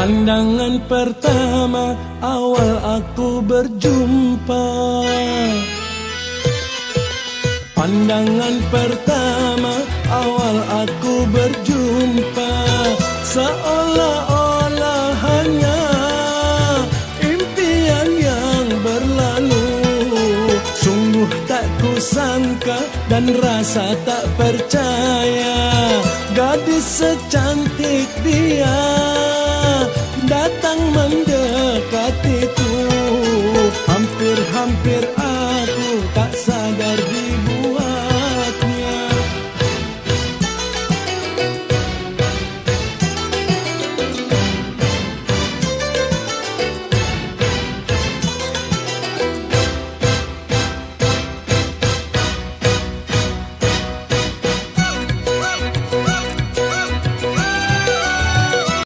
Pandangan pertama awal aku berjumpa. Pandangan pertama awal aku berjumpa. Seolah-olah hanya impian yang berlalu. Sungguh tak kusangka dan rasa tak percaya. Gadis secantik dia mendekatiku hampir-hampir